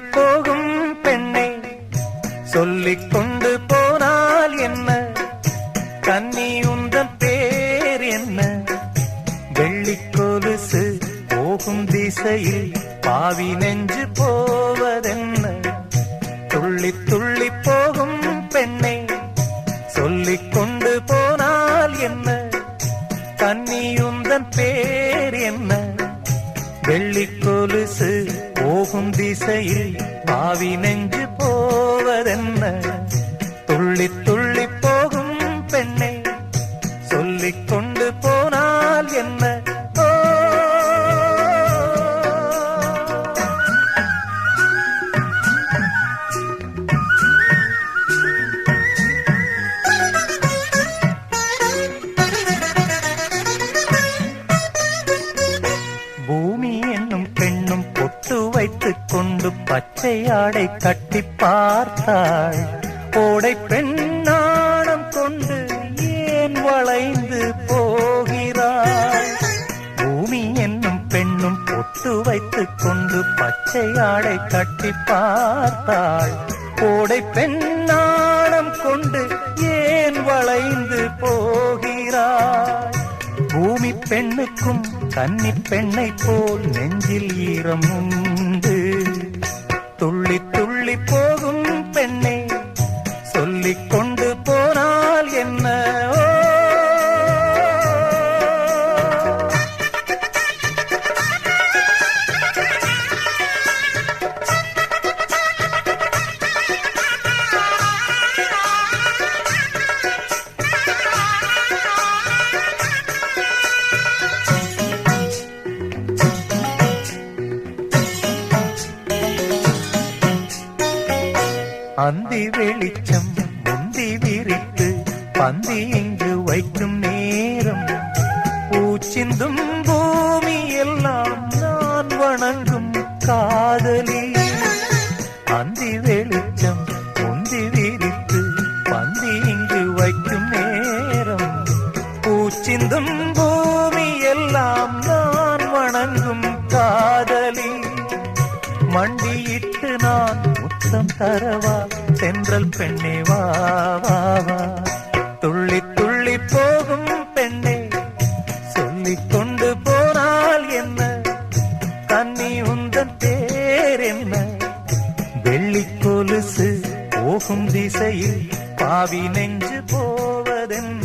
போகும் பெண்ணே சொல்லிக் கொண்டு போனால் என்ன? கன்னி உந்தன் பேர் என்ன? வெள்ளி கொலுசு போகும் திசையில் பாவி நெஞ்சு போவதென்ன? துள்ளி துள்ளி போகும் பெண்ணே சொல்லிக் கொண்டு போனால் என்ன? கன்னி பேர் என்ன? வெள்ளி கொலுசு போகும் திசையில் பாவி நெஞ்சு போவதென்ன? துள்ளித்து வைத்துக் பச்சையாடை பச்சை ஆடை கட்டி பார்த்தாள் ஓடை பெண்ணாணம் கொண்டு ஏன் வளைந்து போகிறாள் பூமி என்னும் பெண்ணும் பொட்டு வைத்துக் கொண்டு பச்சை ஆடை கட்டி பார்த்தாள் ஓடை பெண்ணாணம் கொண்டு ஏன் வளைந்து போகிறாள் பூமி பெண்ணுக்கும் கன்னி பெண்ணை போல் நெஞ்சில் ஈரம் உண்டு. போனால் என்ன ஓ! அந்தி வெளிச்சம் முந்தி விரித்து பந்தி இங்கு வைக்கும் நேரம். பூச்சிந்தும் பூமி எல்லாம் நான் வணங்கும் காதலி. அந்தி வெளிச்சம் முந்தி விரித்து பந்தி இங்கு வைக்கும் நேரம். பூச்சிந்தும் பூமி எல்லாம் நான் வணங்கும் காதலி. மண்டியிட்டு நான் முத்தம் தரவா சென்றல் பெண்ணே வா வா. போகும் திசையில் பாவி நெஞ்சு போவதென்ன?